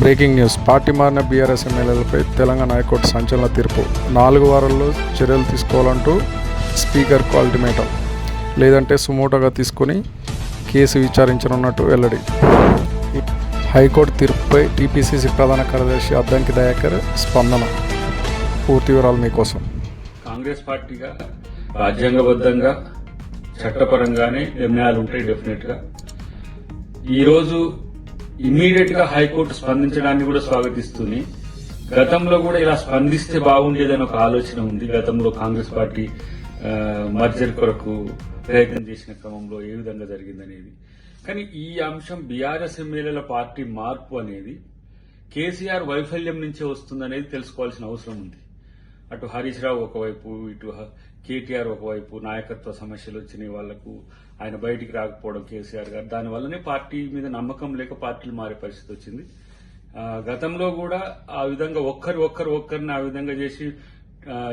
Breaking news. Party మారిన BRS ఎమ్మెల్యేలపై Telangana high court సంచలన తీర్పు. నాలుగు వారాల్లో చర్యలు తీసుకోవాలంటూ స్పీకర్కు అల్టిమేటం లేదంటే సుమోటోగా తీసుకుని కేసు విచారించనున్నట్టు వెల్లడి. హైకోర్టు తీర్పుపై టీపీసీసీ ప్రధాన కార్యదర్శి అద్దంకి దయాకర్ స్పందన. పూర్తి వివరాలు మీకోసం. కాంగ్రెస్ పార్టీగా రాజ్యాంగబద్ధంగా చట్టపరంగానే నిర్ణయాలు ఉంటాయి డెఫినెట్గా. ఈరోజు ఇమీడియట్గా హైకోర్టు స్పందించడాన్ని కూడా స్వాగతిస్తుంది. గతంలో కూడా ఇలా స్పందిస్తే బాగుండేదని ఒక ఆలోచన ఉంది. గతంలో కాంగ్రెస్ పార్టీ మర్జర్ కొరకు ప్రయత్నం చేసిన క్రమంలో ఏ విధంగా జరిగిందనేది. కానీ ఈ అంశం బీఆర్ఎస్ ఎమ్మెల్యేల పార్టీ మార్పు అనేది కేసీఆర్ వైఫల్యం నుంచే వస్తుందనేది తెలుసుకోవాల్సిన అవసరం ఉంది. అటు హరీష్ రావు ఒకవైపు ఇటు కేటీఆర్ ఒకవైపు నాయకత్వ సమస్యలు వచ్చినాయి వాళ్ళకు. ఆయన బయటికి రాకపోవడం కేసీఆర్ గారు. దానివల్లనే పార్టీ మీద నమ్మకం లేక పార్టీలు మారే పరిస్థితి వచ్చింది. గతంలో కూడా ఆ విధంగా ఒక్కరు ఒక్కరు ఒక్కరిని ఆ విధంగా చేసి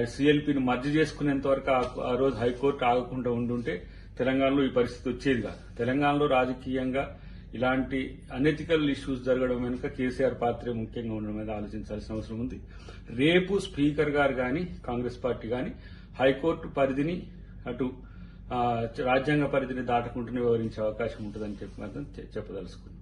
సిఎల్పిని మర్జీ చేసుకునేంత వరకు ఆ- ఆ రోజు హైకోర్టు ఆగకుండా ఉండుంటే తెలంగాణలో ఈ పరిస్థితి వచ్చేది కాదు తెలంగాణలో రాజకీయంగా ఇలాంటి అనెథికల్ ఇష్యూస్ జరగడం వెనుక కేసీఆర్ పాత్ర ముఖ్యంగా ఉండడం మీద ఆలోచించాల్సిన అవసరం ఉంది. రేపు స్పీకర్ గారు కానీ కాంగ్రెస్ పార్టీ కానీ హైకోర్టు పరిధిని అటు రాజ్యాంగ పరిధిని దాటుకుంటూనే వివరించే అవకాశం ఉంటుందని చెప్పి మాత్రం చెప్పదలుచుకున్నాం.